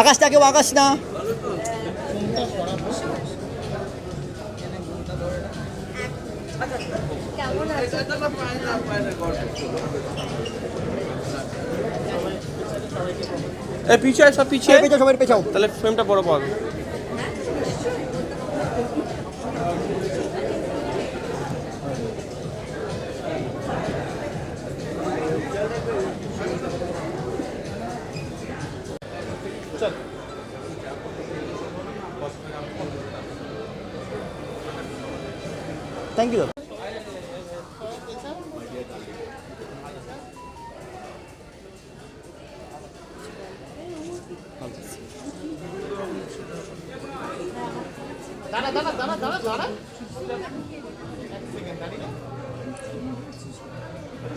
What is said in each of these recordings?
আকাশটা কেউ আকাশ না। এ পিছিয়ে সব পিছিয়ে সবাই পেছাও। তাহলে ফ্রেমটা বড় পাবে থ্যাংক ইউ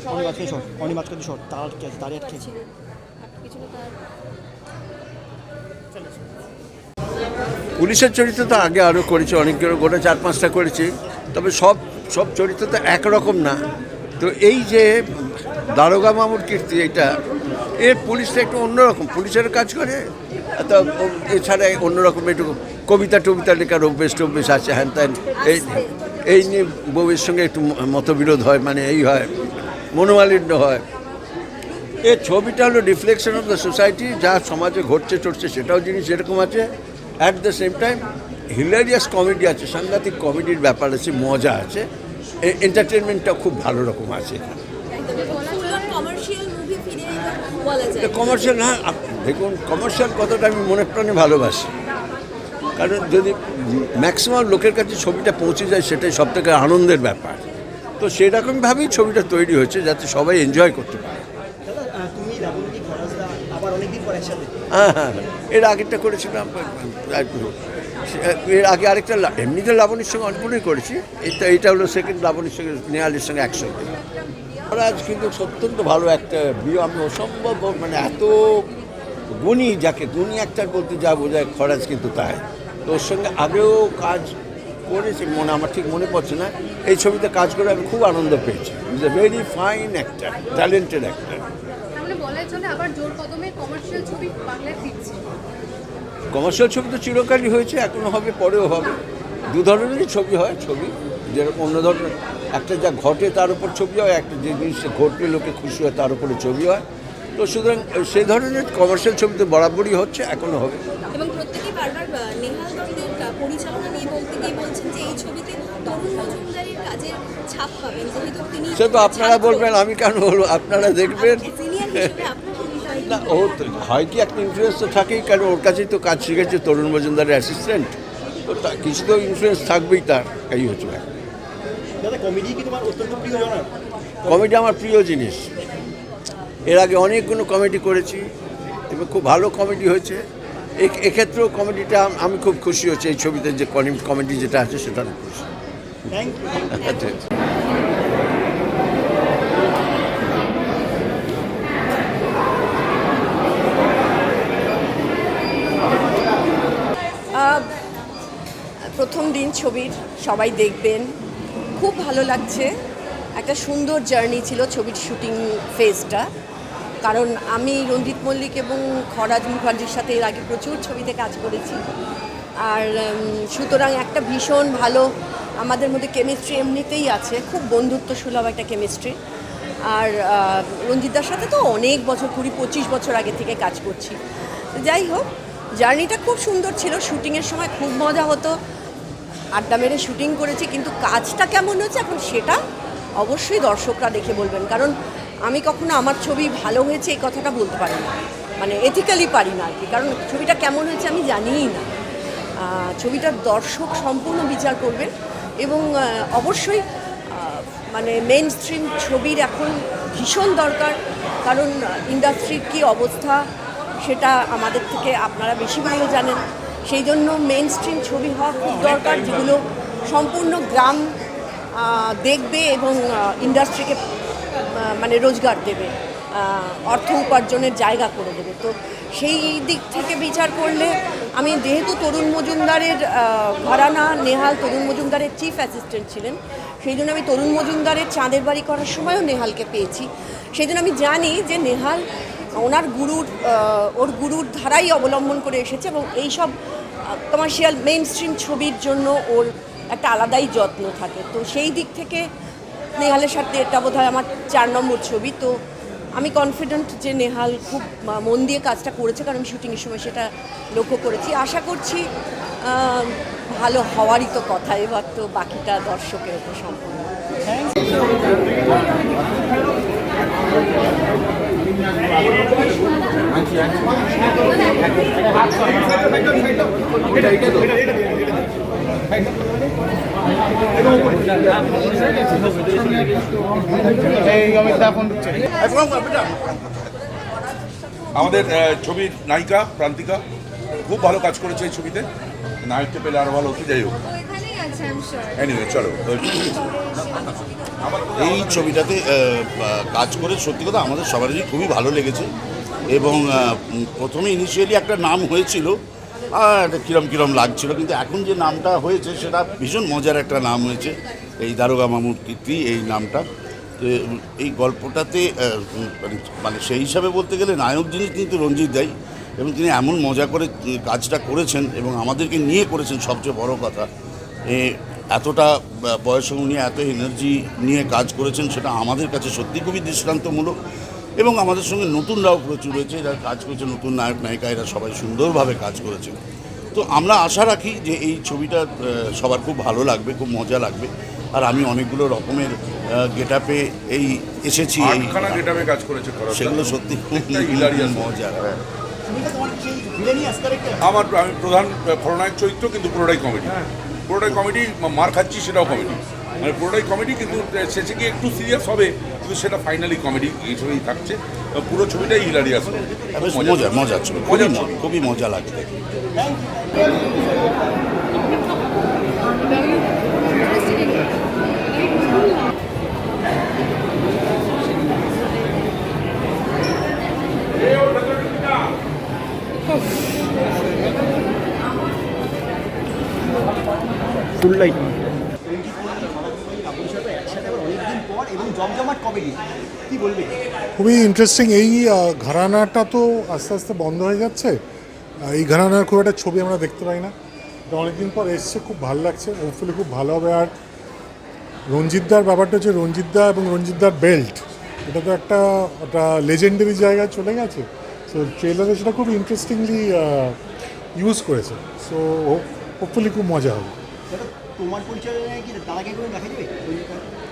অনেক আজকে শর্ট অনেক আজকে শর্ট তার আটকে আছে তারই আটকে পুলিশের চরিত্র তো আগে আরও করেছি অনেকগুলো গোটা চার পাঁচটা করেছি। তবে সব সব চরিত্র তো একরকম না। তো এই যে দারোগা মামুর কীর্তি, এটা এর পুলিশটা একটু অন্যরকম। পুলিশের কাজ করে, তো এছাড়া অন্যরকম একটু কবিতা টবিতা লেখার অভ্যেস টভ্যেস আছে, হ্যান ত্যান। এই এই নিয়ে বউয়ের সঙ্গে একটু মতবিরোধ হয় মানে এই হয়, মনোমালিন্য হয়। এর ছবিটা হলো রিফ্লেকশন অফ দ্য সোসাইটি যা সমাজে ঘটছে, চড়ছে, সেটাও জিনিস এরকম আছে। At the same time hilarious comedy আছে সাংঘাতিক কমেডির ব্যাপার আছে মজা আছে। এন্টারটেনমেন্টটা খুব ভালো রকম আছে কমার্শিয়াল না দেখুন কমার্শিয়াল কথাটা আমি মনে প্রাণে ভালোবাসি। কারণ যদি ম্যাক্সিমাম লোকের কাছে ছবিটা পৌঁছে যায় সেটাই সব থেকে আনন্দের ব্যাপার। তো সেরকমভাবেই ছবিটা তৈরি হয়েছে যাতে সবাই এনজয় করতে পারে তুমি রাবণী খরচদা আবার অনেকদিন পর একসাথে হ্যাঁ? হ্যাঁ এর আগেরটা করেছিলাম এর আগে আরেকটা এমনিতে লাবণীর সঙ্গে অনেকগুলোই করেছি। এটা এটা হলো সেকেন্ড লাবণীর সঙ্গে, নেহালের সঙ্গে একসঙ্গে। আজ কিন্তু অত্যন্ত ভালো একটা বিয়ে। আমি অসম্ভব মানে এত গুণী যাকে, গুণী একটা বলতে যা বোঝায়, খরাজ কিন্তু তাই। তো ওর সঙ্গে আগেও কাজ করেছি, মনে, আমার ঠিক মনে পড়ছে না। এই ছবিতে কাজ করে আমি খুব আনন্দ পেয়েছি। Is a very fine actor talented actor চলে আবার জোর কদমে কমার্শিয়াল ছবি বাংলায় ফিরছে। কমার্শিয়াল ছবি তো চিরকালই হয়েছে এখনও হবে পরেও হবে। দু ধরনেরই ছবি হয় ছবি। যেরকম অন্য ধরনের একটা যা ঘটে তার উপর ছবি হয় একটা যে জিনিসটা ঘটলে লোকে খুশি হয় তার উপরে ছবি হয়। তো সুতরাং সেই ধরনের কমার্শিয়াল ছবি তো বরাবরই হচ্ছে এখনও হবে। এবং প্রত্যেকেই বারবার নেহাল পরিচালনা নিয়ে বলতে গিয়ে বলছেন যে এই ছবিতে তরুণ মজুমদারের কাজের ছাপ পাবেন যেহেতু তিনি সে তো আপনারা বলবেন আমি কেন বলব? আপনারা দেখবেন না ও তো হয় কি একটা ইনফ্লুয়েন্স তো থাকেই কারণ ওর কাছেই তো কাজ শিখেছে তরুণ মজুমদারের অ্যাসিস্ট্যান্ট তো কিছু তো ইনফ্লুয়েন্স থাকবেই তার এই হচ্ছে। কমেডি আমার প্রিয় জিনিস। এর আগে অনেকগুলো কমেডি করেছি এবং খুব ভালো কমেডি হয়েছে। এক্ষেত্রেও কমেডিটা আমি খুব খুশি হচ্ছে এই ছবিতে যে কমেডি যেটা আছে সেটা আমি খুশি থ্যাংক ইউ প্রথম দিন ছবির সবাই দেখবেন। খুব ভালো লাগছে। একটা সুন্দর জার্নি ছিল ছবির শুটিং ফেজটা কারণ আমি রঞ্জিত মল্লিক এবং খরাজ মুখার্জির সাথে এর আগে প্রচুর ছবিতে কাজ করেছি। আর সুতরাং একটা ভীষণ ভালো আমাদের মধ্যে কেমিস্ট্রি এমনিতেই আছে। খুব বন্ধুত্ব সুলভ একটা কেমিস্ট্রি আর রঞ্জিতদার সাথে তো অনেক বছর, কুড়ি পঁচিশ বছর আগে থেকে কাজ করছি। যাই হোক জার্নিটা খুব সুন্দর ছিল। শুটিংয়ের সময় খুব মজা হতো। আড্ডা মেরে শুটিং করেছি, কিন্তু কাজটা কেমন হয়েছে এখন সেটা অবশ্যই দর্শকরা দেখে বলবেন। কারণ আমি কখনো আমার ছবি ভালো হয়েছে এই কথাটা বলতে পারি না। মানে এথিক্যালি পারি না আর কি। কারণ ছবিটা কেমন হয়েছে আমি জানিই না। ছবিটার দর্শক সম্পূর্ণ বিচার করবেন এবং অবশ্যই মানে মেন স্ট্রিম ছবির এখন ভীষণ দরকার। কারণ ইন্ডাস্ট্রির কী অবস্থা সেটা আমাদের থেকে আপনারা বেশি ভালো জানেন। সেই জন্য মেন স্ট্রিম ছবি হওয়া খুব দরকার যেগুলো সম্পূর্ণ গ্রাম দেখবে এবং ইন্ডাস্ট্রিকে মানে রোজগার দেবে অর্থ উপার্জনের জায়গা করে দেবে। তো সেই দিক থেকে বিচার করলে আমি যেহেতু তরুণ মজুমদারের ঘরানা নেহাল তরুণ মজুমদারের চিফ অ্যাসিস্ট্যান্ট ছিলেন, সেই জন্য আমি তরুণ মজুমদারের চাঁদের বাড়ি করার সময়ও নেহালকে পেয়েছি। সেই জন্য আমি জানি যে নেহাল ওনার গুরুর ওর গুরুর ধারাই অবলম্বন করে এসেছে এবং এইসব কমার্শিয়াল মেইন স্ট্রিম ছবির জন্য ওর একটা আলাদাই যত্ন থাকে। তো সেই দিক থেকে নেহালের সাথে এটা বোধ আমার চার নম্বর ছবি। তো আমি কনফিডেন্ট যে নেহাল খুব মন দিয়ে কাজটা করেছে কারণ আমি শুটিংয়ের সময় সেটা লক্ষ্য করেছি। আশা করছি ভালো হওয়ারই তো কথা। এবার তো বাকিটা দর্শকের উপর সম্পূর্ণ। আমাদের ছবির নায়িকা প্রান্তিকা খুব ভালো কাজ করেছে এই ছবিতে। নায়ককে পেলে আরও ভালো হতে যাই হোক। এনিওয়ে চলো এই ছবিটাতে কাজ করে সত্যি কথা আমাদের সবারই খুবই ভালো লেগেছে। এবং প্রথমে ইনিশিয়ালি একটা নাম হয়েছিল, আর কিরম কিরম লাগছিল, কিন্তু এখন যে নামটা হয়েছে সেটা ভীষণ মজার একটা নাম হয়েছে, এই দারোগা মামুর কীর্তি, এই নামটা। এই গল্পটাতে মানে- মানে সেই হিসাবে বলতে গেলে নায়ক যিনি কিন্তু রঞ্জিত দেয় এবং তিনি এমন মজা করে কাজটা করেছেন, এবং আমাদেরকে নিয়ে করেছেন সবচেয়ে বড় কথা। এতটা বয়সে উনি এত এনার্জি নিয়ে কাজ করেছেন সেটা আমাদের কাছে সত্যি খুবই দৃষ্টান্তমূলক এবং আমাদের সঙ্গে নতুনরাও প্রচুর রয়েছে এরা কাজ করেছে নতুন নায়ক নায়িকা এরা সবাই সুন্দরভাবে কাজ করেছে তো আমরা আশা রাখি যে এই ছবিটা সবার খুব ভালো লাগবে খুব মজা লাগবে। আর আমি অনেকগুলো রকমের গেট আপে এই এসেছি এই কাজ করেছে সেগুলো সত্যি ভিলেনিয়াস ক্যারেক্টার আমার আমি প্রধান খলনায়ক চরিত্র কিন্তু পুরোটাই কমেডি পুরোটাই কমেডি মার খাচ্ছি সেটাও কমেডি মানে পুরোটাই কমেডি কিন্তু শেষে গিয়ে একটু সিরিয়াস হবে কিন্তু সেটা ফাইনালি কমেডি হিসেবেই থাকছে। পুরো ছবিটাই হিলারি আছে মজা মজা ছিল খুবই মজা লাগে দেখতে ফুল লাইট একসাথে আবার অনেকদিন পর এবং জমজমাট কমেডি কি বলবে খুবই ইন্টারেস্টিং এই ঘরানাটা তো আস্তে আস্তে বন্ধ হয়ে যাচ্ছে। এই ঘরানার খুব একটা ছবি আমরা দেখতে পাই না। অনেকদিন পর এসছে, খুব ভালো লাগছে হোপফুলি খুব ভালো হবে। আর রঞ্জিতদার ব্যাপারটা হচ্ছে রঞ্জিতদা এবং রঞ্জিতদার বেল্ট এটা তো একটা একটা লেজেন্ডারি জায়গায় চলে গেছে। সো ট্রেলারে সেটা খুব ইন্টারেস্টিংলি ইউজ করেছে। সো হোপফুলি খুব মজা হবে। তোমার পরিচালনায় কি দাদাকে কোনো দেখা যাবে?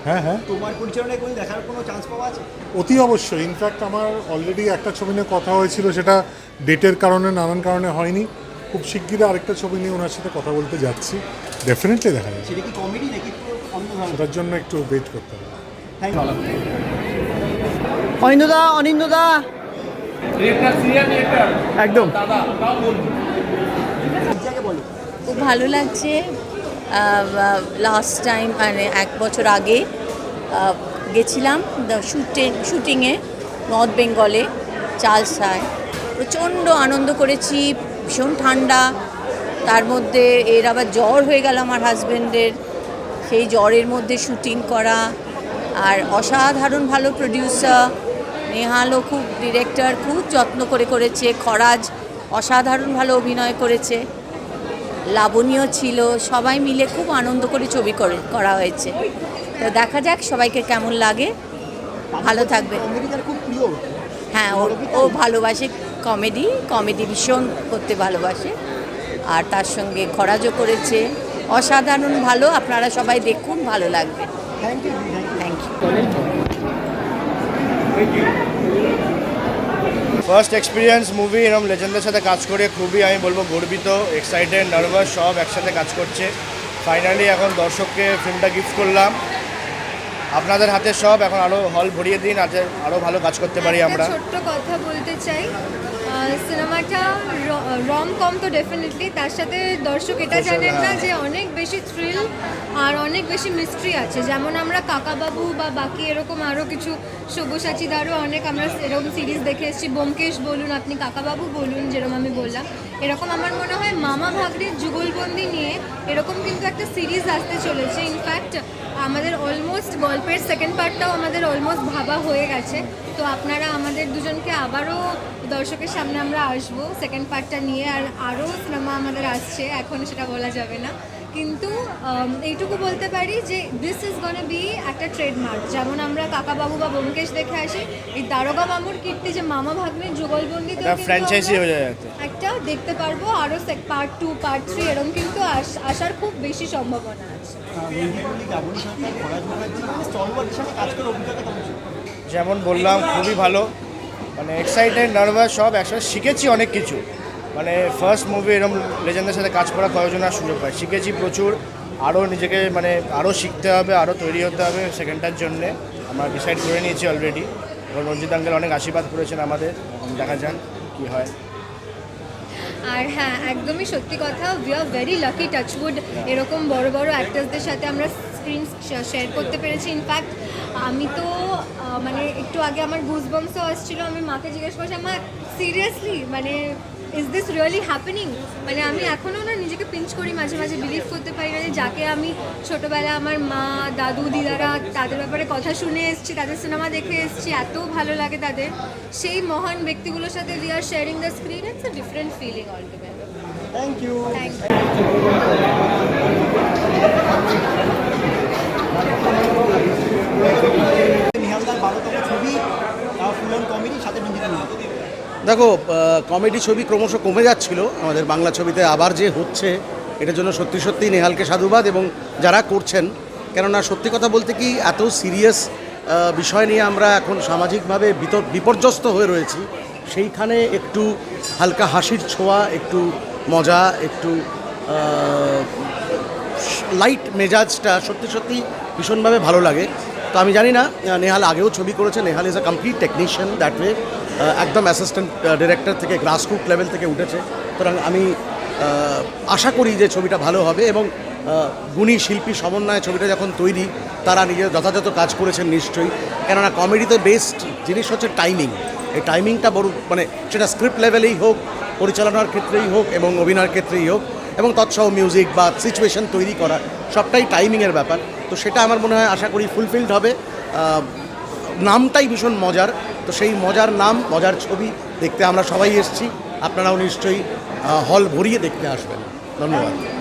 হ্যাঁ হ্যাঁ। তোমার পরিচালনায় কোনো দেখার কোনো চান্স পাওয়া আছে? অতি অবশ্যই ইনফ্যাক্ট আমার অলরেডি একটা ছবি নিয়ে কথা হয়েছিল সেটা ডেটের কারণে নানান কারণে হয়নি। খুব শিগগিরই আরেকটা ছবি নিয়ে ওনার সাথে কথা বলতে যাচ্ছি। ডেফিনেটলি দেখা যাবে। সেটা কি কমেডি নাকি সেটার জন্য একটু ওয়েট করতে হবে। অনিন্দদা অনিন্দদা একদম। খুব ভালো লাগছে। লাস্ট টাইম মানে এক বছর আগে গেছিলাম শুটিং শুটিংয়ে নর্থ বেঙ্গলে চালসায়। প্রচণ্ড আনন্দ করেছি, ভীষণ ঠান্ডা। তার মধ্যে এর আবার জ্বর হয়ে গেল আমার হাজব্যান্ডের সেই জ্বরের মধ্যে শুটিং করা। আর অসাধারণ ভালো প্রডিউসার নেহালও খুব ডিরেক্টর খুব যত্ন করে করেছে। খরাজ অসাধারণ ভালো অভিনয় করেছে। লাবণীয় ছিল সবাই মিলে খুব আনন্দ করে ছবি করে করা হয়েছে। তো দেখা যাক সবাইকে কেমন লাগে। ভালো থাকবে। হ্যাঁ ও ও ভালোবাসে কমেডি কমেডি ভীষণ করতে ভালোবাসে। আর তার সঙ্গে খরাজও করেছে। অসাধারণ ভালো আপনারা সবাই দেখুন ভালো লাগবে। Thank you thank you first experience movie এরকম লেজেন্ডের সাথে কাজ করে খুবই, আমি বলব গর্বিত এক্সাইটেড নার্ভাস সব একসাথে কাজ করছে। ফাইনালি এখন দর্শককে ফিল্মটা গিফট করলাম। আপনাদের হাতে সব এখন আরও হল ভরিয়ে দিন আজ আরও ভালো কাজ করতে পারি আমরা। ছোট্ট কথা বলতে চাই। সিনেমাটা র- রম কম তো ডেফিনেটলি তার সাথে দর্শক এটা জানেন না যে অনেক বেশি থ্রিল আর অনেক বেশি মিস্ট্রি আছে। যেমন আমরা কাকাবাবু বা বাকি এরকম আরও কিছু সব্যসাচীদারও অনেক আমরা এরকম সিরিজ দেখে এসেছি। ব্যোমকেশ বলুন আপনি কাকাবাবু বলুন যেরকম আমি বললাম। এরকম আমার মনে হয় মামা ভাগ্নের যুগলবন্দি নিয়ে এরকম সিরিজ আসতে চলেছে। ইনফ্যাক্ট আমাদের অলমোস্ট গল্পের সেকেন্ড পার্টটাও আমাদের অলমোস্ট ভাবা হয়ে গেছে। তো আপনারা আমাদের দুজনকে আবারও দর্শকের সামনে আমরা আসব। সেকেন্ড পার্টটা নিয়ে আর আরও সিনেমা আমাদের আসছে। এখন সেটা বলা যাবে না। কিন্তু এইটুকু বলতে পারি যে দিস ইজ গনে বি একটা ট্রেডমার্ক যেমন আমরা কাকাবাবু বা ব্যোমকেশ দেখে আসি এই দারোগা মামুর কীর্তি যে মামা ভাগ্নের যুগলবন্দিতে এটা ফ্র্যাঞ্চাইজি হয়ে যায় একটা দেখতে পারব আরও পার্ট টু পার্ট থ্রি এরকম কিন্তু আস- আসার খুব বেশি সম্ভাবনা আছে। যেমন বললাম খুবই ভালো। মানে এক্সাইটেড নার্ভাস সব একসাথে শিখেছি অনেক কিছু। মানে ফার্স্ট মুভি এরকম লেজেন্ডের সাথে কাজ করা কয়েকজনের সুযোগ পাই শিখেছি প্রচুর। আরও নিজেকে মানে আরও শিখতে হবে আরও তৈরি হতে হবে সেকেন্ডটার জন্যে। আমরা ডিসাইড করে নিয়েছি অলরেডি এবং রঞ্জিত আঙ্কেল অনেক আশীর্বাদ করেছেন আমাদের। দেখা যান কী হয়। আর হ্যাঁ একদমই সত্যি কথা we are very lucky touch wood এরকম বড় বড় অ্যাক্টার্সদের সাথে আমরা স্ক্রিন শেয়ার করতে পেরেছি। ইনফ্যাক্ট আমি তো মানে একটু আগে আমার গুজবমসও আসছিল। আমি মাকে জিজ্ঞেস করছি আমার সিরিয়াসলি মানে ইজ দিস রিয়েলি হ্যাপেনিং মানে আমি এখনও না নিজেকে পিঞ্চ করি মাঝে মাঝে বিলিভ করতে পারি না যে যাকে আমি ছোটোবেলায় আমার মা দাদু দিদারা তাদের ব্যাপারে কথা শুনে এসেছি তাদের সিনেমা দেখে এসেছি এত ভালো লাগে তাদের। সেই মহান ব্যক্তিগুলোর সাথে we are sharing the screen it's a different feeling all together thank you thank you নিহালদার বারোতম ছবি ফুল অন কমেডি সাথে রঞ্জিত মল্লিক দেখো কমেডি ছবি ক্রমশ কমে যাচ্ছিল। আমাদের বাংলা ছবিতে আবার যে হচ্ছে, এটার জন্য সত্যি সত্যি নেহালকে সাধুবাদ এবং যারা করছেন, কেননা সত্যি কথা বলতে কি, এত সিরিয়াস বিষয় নিয়ে আমরা এখন সামাজিকভাবে বিপর্যস্ত হয়ে রয়েছি। সেইখানে একটু হালকা হাসির ছোঁয়া, একটু মজা, একটু লাইট মেজাজটা সত্যি সত্যি ভীষণভাবে ভালো লাগে। তো আমি জানি না নেহাল আগেও ছবি করেছে, Nehal is a complete technician that way একদম অ্যাসিস্ট্যান্ট ডিরেক্টর থেকে গ্রাসরুট লেভেল থেকে উঠেছে। সুতরাং আমি আশা করি যে ছবিটা ভালো হবে এবং গুণী শিল্পী সমন্বয়ে ছবিটা যখন তৈরি, তারা নিজের যথাযথ কাজ করেছেন নিশ্চয়ই। কেননা কমেডিতে বেস্ট জিনিস হচ্ছে টাইমিং এই টাইমিংটা বড় মানে সেটা স্ক্রিপ্ট লেভেলেই হোক, পরিচালনার ক্ষেত্রেই হোক এবং অভিনয়ের ক্ষেত্রেই হোক এবং তৎসহ মিউজিক বা সিচুয়েশন তৈরি করা, সবটাই টাইমিংয়ের ব্যাপার। তো সেটা আমার মনে হয় আশা করি ফুলফিলড হবে। নামটাই ভীষণ মজার। তো সেই মজার নাম, মজার ছবি দেখতে আমরা সবাই এসেছি। আপনারাও নিশ্চয়ই হল ভরিয়ে দেখতে আসবেন। ধন্যবাদ।